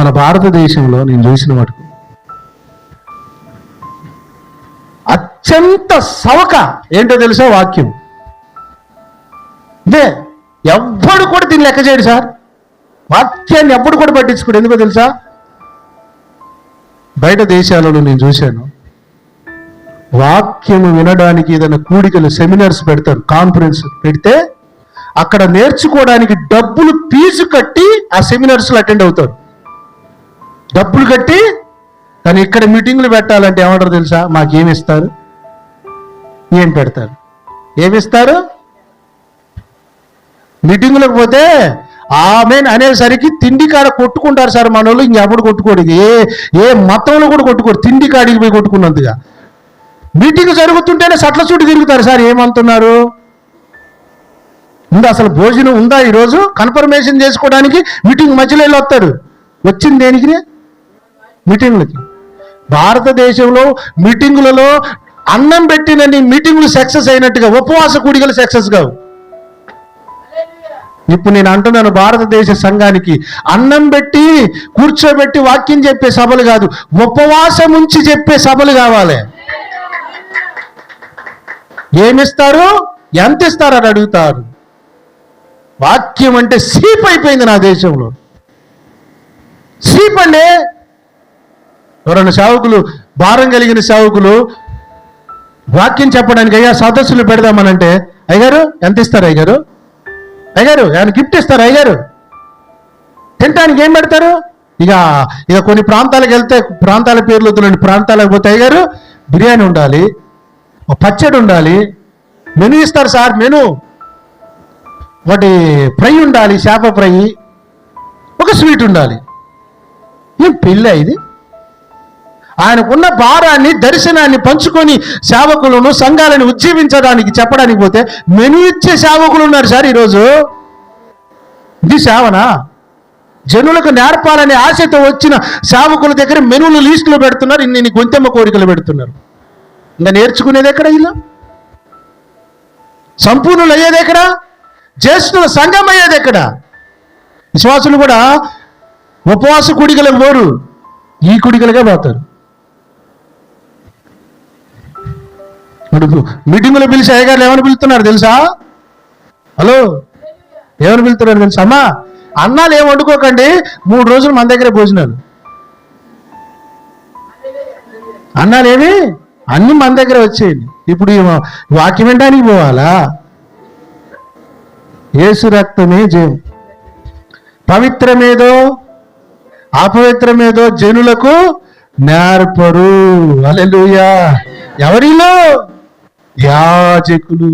మన భారతదేశంలో నేను చూసిన మటుకు అత్యంత సవక ఏంటో తెలుసా వాక్యం? ఇదే ఎవ్వడు కూడా దీన్ని లెక్క చేయడు సార్. వాక్యాన్ని ఎప్పుడు కూడా పట్టించుకోడు. ఎందుకో తెలుసా? బయట దేశాలలో నేను చూశాను. వాక్యము వినడానికి ఏదైనా కూడికలు సెమినార్స్ పెడతారు కాన్ఫరెన్స్ పెడితే అక్కడ నేర్చుకోవడానికి డబ్బులు ఫీజు కట్టి ఆ సెమినార్స్లో అటెండ్ అవుతారు. డబ్బులు కట్టి కానీ ఇక్కడ మీటింగ్లు పెట్టాలంటే ఏమంటారు తెలుసా? మాకేమి ఇస్తారు ఏం పెడతారు? ఏమిస్తారు? మీటింగులకు పోతే ఆమె అనేసరికి తిండి కాడ కొట్టుకుంటారు సార్ మన వాళ్ళు ఇంకెప్పుడు కొట్టుకోడు ఏ ఏ మతంలో కూడా కొట్టుకోడు తిండి కాడికి పోయి కొట్టుకున్నందుగా మీటింగ్ జరుగుతుంటేనే సట్ల చుట్టూ తిరుగుతారు సార్ ఏమంటున్నారు? ఉందా అసలు భోజనం ఉందా ఈరోజు? కన్ఫర్మేషన్ చేసుకోవడానికి మీటింగ్ మధ్యలో వెళ్ళి వస్తారు. వచ్చింది దేనికి? మీటింగ్లకి. భారతదేశంలో మీటింగులలో అన్నం పెట్టినన్ని మీటింగులు సక్సెస్ అయినట్టుగా ఉపవాస కూడికలు సక్సెస్ కావు. ఇప్పుడు నేను అంటున్నాను భారతదేశ సంఘానికి అన్నం పెట్టి కూర్చోబెట్టి వాక్యం చెప్పే సభలు కాదు ఉపవాసం ఉంచి చెప్పే సభలు కావాలి. ఏమిస్తారు? ఎంత ఇస్తారు అని అడుగుతారు. వాక్యం అంటే సీప్ అయిపోయింది నా దేశంలో. సీప్ అంటే ఎవరైనా సేవకులు భారం కలిగిన సేవకులు వాక్యం చెప్పడానికి అయ్యా సదస్సులు పెడదామనంటే అయ్యారు ఎంత ఇస్తారు అయ్యారు అయ్యారు ఆయన గిఫ్ట్ ఇస్తారు అయ్యారు తినటానికి ఏం పెడతారు? ఇక ఇక కొన్ని ప్రాంతాలకు వెళ్తే ప్రాంతాల పేర్లు వద్దులండి ప్రాంతాలకు పోతే అయ్యారు బిర్యానీ ఉండాలి ఒక పచ్చడి ఉండాలి మెను ఇస్తారు సార్ మెనూ. ఒకటి ఫ్రై ఉండాలి చేప ఫ్రై ఒక స్వీట్ ఉండాలి. ఏం పెళ్ళి ఇది? ఆయనకున్న భారాన్ని దర్శనాన్ని పంచుకొని సేవకులను సంఘాలను ఉజ్జీవించడానికి చెప్పడానికి పోతే మెను ఇచ్చే సేవకులు ఉన్నారు సార్ ఈరోజు. ఇది సేవనా? జనులకు నేర్పాలనే ఆశతో వచ్చిన సేవకుల దగ్గర మెనులు లీస్టులు పెడుతున్నారు ఇన్ని ఇన్ని గొంతెమ్మ కోరికలు పెడుతున్నారు. ఇంకా నేర్చుకునేది ఎక్కడ ఇలా? సంపూర్ణులు అయ్యేది ఎక్కడ? జ్యేష్ఠుల సంఘం అయ్యేది ఎక్కడ? విశ్వాసులు కూడా ఉపవాస కుడికలకు పోరు ఈ కుడికలుగా పోతారు. ఇప్పుడు మీటింగులో పిలిచి అయ్యగారు ఏమని పిలుతున్నారు తెలుసా? హలో? ఏమని పిలుతున్నారు తెలుసా? అమ్మా అన్నాలు ఏం వండుకోకండి మూడు రోజులు మన దగ్గర భోజనాలు. అన్నాలు ఏమి? అన్ని మన దగ్గర వచ్చేయండి. ఇప్పుడు వాక్యం వినడానికి పోవాలా? ఏసు రక్తమే జయం పవిత్రమేదో అపవిత్రమేదో జనులకు నేర్పరు. అలెలుయా ఎవరిలో? యాజకులు